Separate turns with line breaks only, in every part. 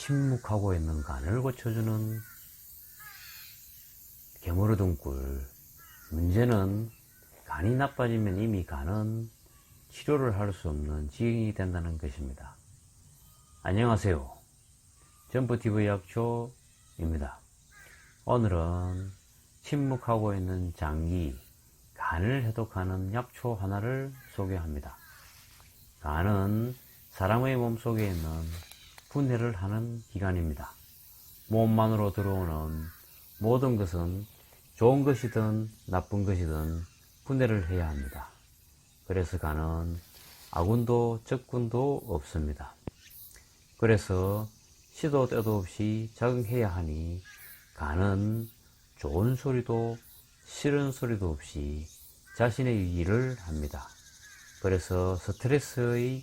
침묵하고 있는 간을 고쳐주는 개모르던 꿀. 문제는 간이 나빠지면 이미 간은 치료를 할 수 없는 지경이 된다는 것입니다. 안녕하세요. 점프TV 약초입니다. 오늘은 침묵하고 있는 장기, 간을 해독하는 약초 하나를 소개합니다. 간은 사람의 몸속에 있는 분해를 하는 기관입니다. 몸만으로 들어오는 모든 것은 좋은 것이든 나쁜 것이든 분해를 해야 합니다. 그래서 간은 아군도 적군도 없습니다. 그래서 시도 때도 없이 적응해야 하니 간은 좋은 소리도 싫은 소리도 없이 자신의 일을 합니다. 그래서 스트레스의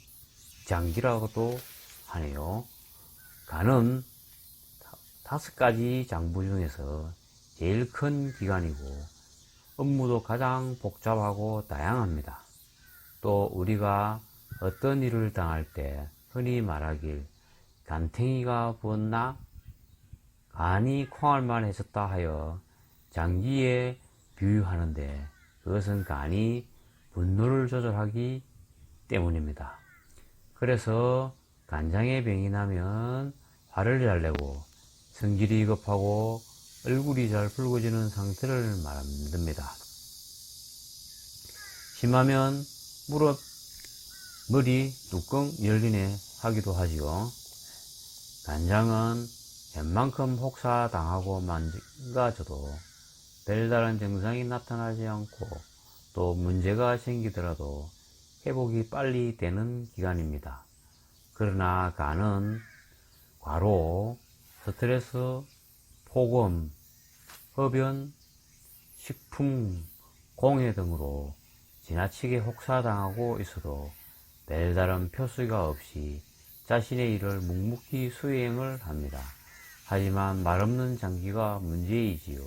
장기라고도 하네요. 간은 다섯 가지 장부 중에서 제일 큰 기관이고 업무도 가장 복잡하고 다양합니다. 또 우리가 어떤 일을 당할 때 흔히 말하길 간탱이가 부었나 간이 콩알만 해졌다 하여 장기에 비유하는데 그것은 간이 분노를 조절하기 때문입니다. 그래서 간장에 병이 나면 화를 잘 내고 성질이 급하고 얼굴이 잘 붉어지는 상태를 만듭니다. 심하면 무릎, 머리 뚜껑 열리네 하기도 하지요. 간장은 웬만큼 혹사당하고 망가져도 별다른 증상이 나타나지 않고 또 문제가 생기더라도 회복이 빨리 되는 기간입니다. 그러나 간은 과로, 스트레스, 폭염, 흡연, 식품, 공해 등으로 지나치게 혹사당하고 있어도 별다른 표수가 없이 자신의 일을 묵묵히 수행을 합니다. 하지만 말없는 장기가 문제이지요.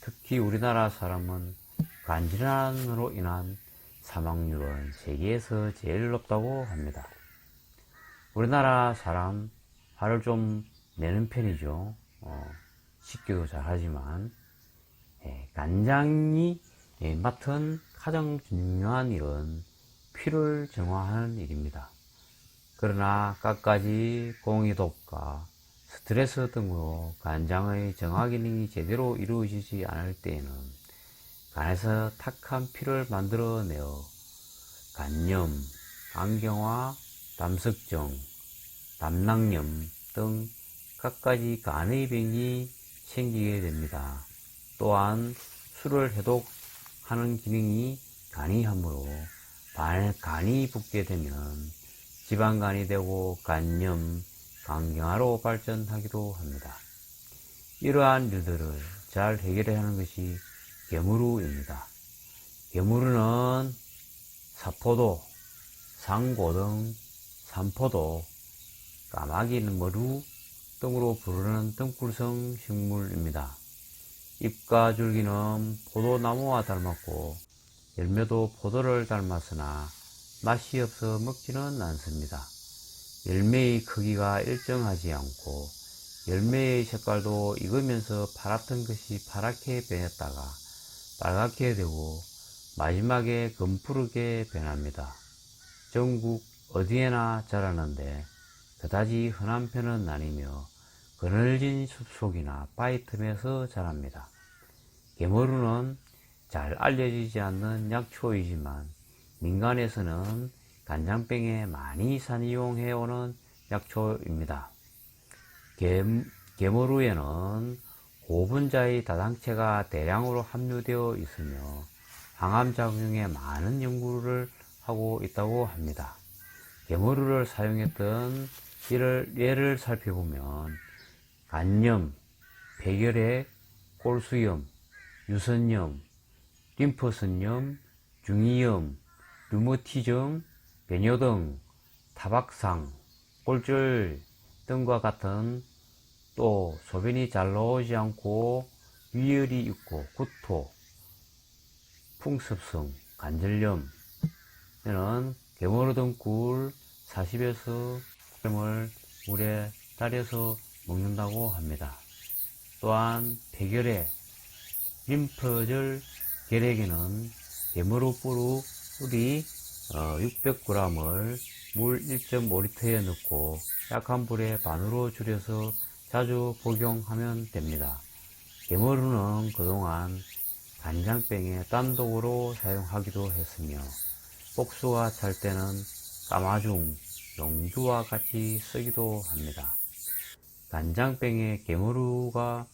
특히 우리나라 사람은 간질환으로 인한 사망률은 세계에서 제일 높다고 합니다. 우리나라 사람 화를 좀 내는 편이죠. 어, 식기도 잘하지만 예, 간장이 예, 맡은 가장 중요한 일은 피를 정화하는 일입니다. 그러나 갖가지 공이독과 스트레스 등으로 간장의 정화 기능이 제대로 이루어지지 않을 때에는 간에서 탁한 피를 만들어내어 간염, 안경화, 담석증, 담낭염 등 갖가지 간의 병이 생기게 됩니다. 또한 술을 해독하는 기능이 간이 하므로 간이 붓게 되면 지방간이 되고 간염, 간경화로 발전하기도 합니다. 이러한 일들을 잘 해결해야 하는 것이 개무루입니다. 개무루는 사포도, 상고 등, 산포도, 까마귀 머루 등으로 부르는 등굴성 식물입니다. 잎과 줄기는 포도나무와 닮았고 열매도 포도를 닮았으나 맛이 없어 먹지는 않습니다. 열매의 크기가 일정하지 않고 열매의 색깔도 익으면서 파랗던 것이 파랗게 변했다가 빨갛게 되고 마지막에 금푸르게 변합니다. 전국 어디에나 자라는데 그다지 흔한 편은 아니며 그늘진 숲속이나 바위 틈에서 자랍니다. 개머루는 잘 알려지지 않는 약초이지만 민간에서는 간장병에 많이 산이용해오는 약초입니다. 개, 개머루에는 고분자의 다당체가 대량으로 함유되어 있으며 항암작용에 많은 연구를 하고 있다고 합니다. 개머루를 사용했던 예를, 예를 살펴보면 간염, 폐결핵, 꼴수염, 유선염, 림프선염, 중이염, 류머티즘, 배뇨등, 타박상, 꼴절 등과 같은 또 소변이 잘 나오지 않고 위열이 있고 구토, 풍습성, 관절염 는 개머루 등꿀 40에서 g을 물에 달여서 먹는다고 합니다. 또한 폐결핵, 림프절 결핵에는 개무르 뿌리 600g을 물 1.5리터에 넣고 약한 불에 반으로 줄여서 자주 복용하면 됩니다. 개무르는 그동안 간장병에 단독으로 사용하기도 했으며 복수가 찰 때는 까마중, 용주와 같이 쓰기도 합니다. 간장병에 개무르가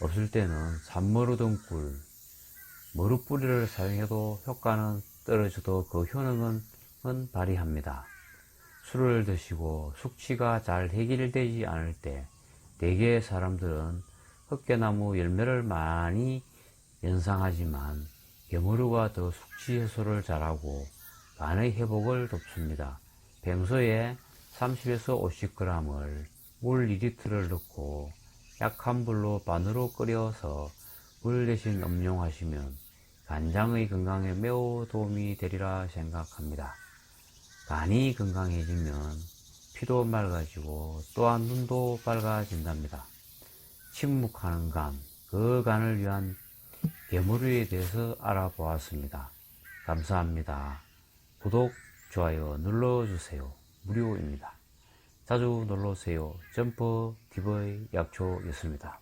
없을 때는 산머루 등꿀, 머루 뿌리를 사용해도 효과는 떨어져도 그 효능은 은 발휘합니다. 술을 드시고 숙취가 잘 해결되지 않을 때 대개 사람들은 흑개나무 열매를 많이 연상하지만 개무르가 더 숙취 해소를 잘하고 간의 회복을 돕습니다. 평소에 30에서 50g을 물 2리터를 넣고 약한 불로 반으로 끓여서 물 대신 음용하시면 간장의 건강에 매우 도움이 되리라 생각합니다. 간이 건강해지면 피도 맑아지고 또한 눈도 밝아진답니다. 침묵하는 간, 그 간을 위한 개무리에 대해서 알아보았습니다. 감사합니다. 구독, 좋아요 눌러주세요. 무료입니다. 자주 놀러오세요. 점프 TV 약초였습니다.